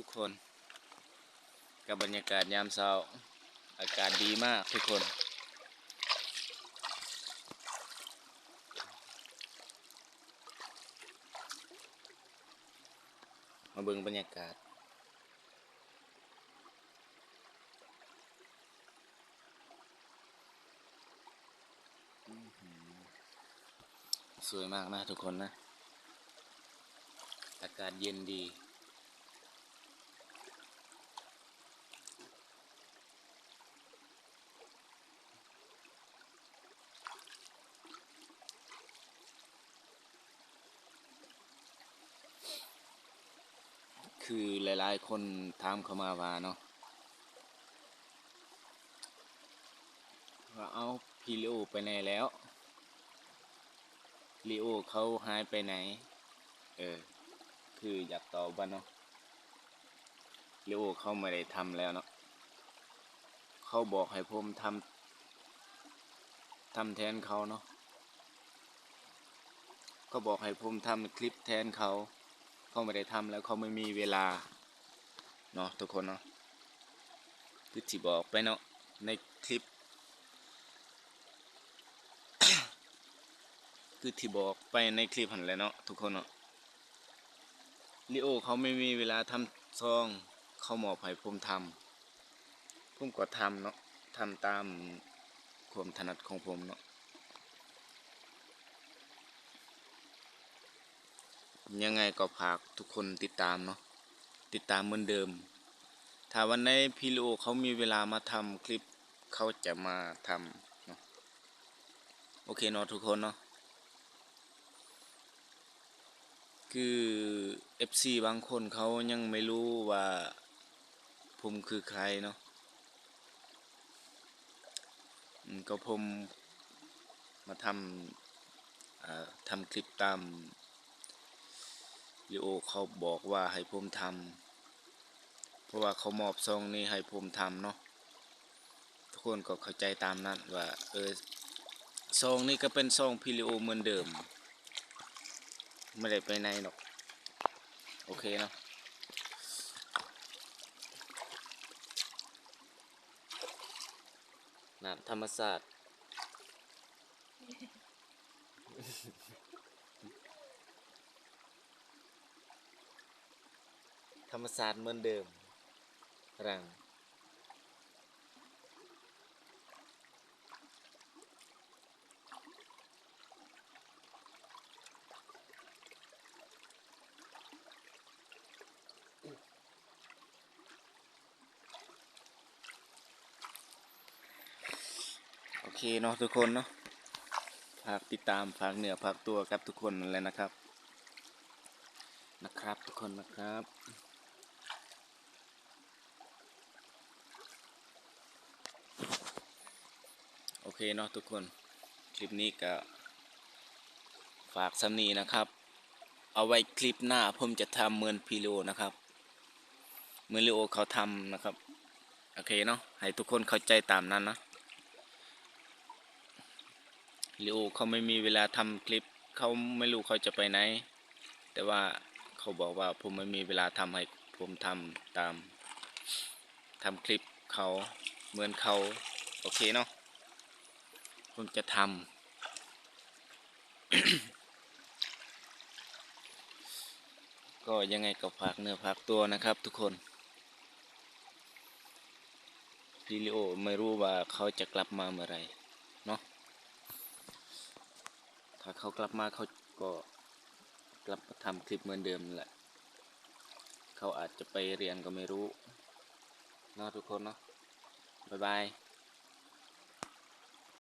ทุกคนกับบรรยากาศยามเช้า อากาศดีมากทุกคน มาเบิ่งบรรยากาศสวยมากนะทุกคนนะ อากาศเย็นดี คือหลาย ๆ คนถามเข้ามาว่าเนาะว่าเอาพี่ลิโอไปไหนแล้วลิโอเขาหายไปไหน เออ คืออยากตอบว่าเนาะลิโอเขาไม่ได้ทำแล้วเนาะเขาบอกให้ผมทำทำแทนเขาเนาะเขาบอกให้ผมทำคลิปแทนเขา เขาไม่ได้ทำแล้วเขาไม่มีเวลาเนาะทุกคนเนาะคือที่บอกไปเนาะในคลิป คือที่บอกไปในคลิปหันแหล้วเนาะทุกคนเนาะลิโอเขาไม่มีเวลาทำซองเขาหมอบให้ผมทำผมก็ทำเนาะทำตามความถนัดของผมเนาะ ยังไงก็ฝากทุกคนติดตามเนาะติดตามเหมือนเดิม ถ้าวันไหนพี่ลิโอเขามีเวลามาทำคลิปเขาจะมาทำเนาะโอเคเนาะทุกคนเนาะคือ FC บางคนเขายังไม่รู้ว่าผมคือใครเนาะก็ผมมาทำทำคลิปตาม ลิโอเขาบอกว่าให้ผมทำเพราะว่าเขามอบซองนี้ให้ผมทำเนาะทุกคนก็เข้าใจตามนั้นว่าเออซองนี้ก็เป็นซองพี่ลิโอเหมือนเดิม ไม่ได้ไปไหนหรอก โอเคเนาะน้ำธรรมศาสตร์ ธรรมศาสตร์เหมือนเดิม รัง โอเคเนาะทุกคนเนาะฝากติดตามฝากเหนือฝากตัวกับทุกคนนั่นแหละนะครับ นะครับทุกคนนะครับ โอ เคเนาะทุกคน คลิปนี้ก็ฝากสำนีนะครับ เอาไว้คลิปหน้าผมจะทำเหมือนพีโลนะครับเหมือนลีโอเขาทำนะครับ โอเคเนาะ ให้ทุกคนเข้าใจตามนั้นนะลีโอเขาไม่มีเวลาทำคลิป เขาไม่รู้เขาจะไปไหน แต่ว่าเขาบอกว่าผมไม่มีเวลาทำให้ผมทำตามทำคลิปเขาเหมือนเขา โอเคเนาะ ผมจะทำก็ยังไงก็ฝากเนื้อฝากตัวนะครับทุกคนพีลิโอไม่รู้ว่าเขาจะกลับมาเมื่อไรเนาะถ้าเขากลับมาเขาก็กลับมาทำคลิปเหมือนเดิมแหละ เขาอาจจะไปเรียนก็ไม่รู้เนาะทุกคนเนาะบ๊ายบาย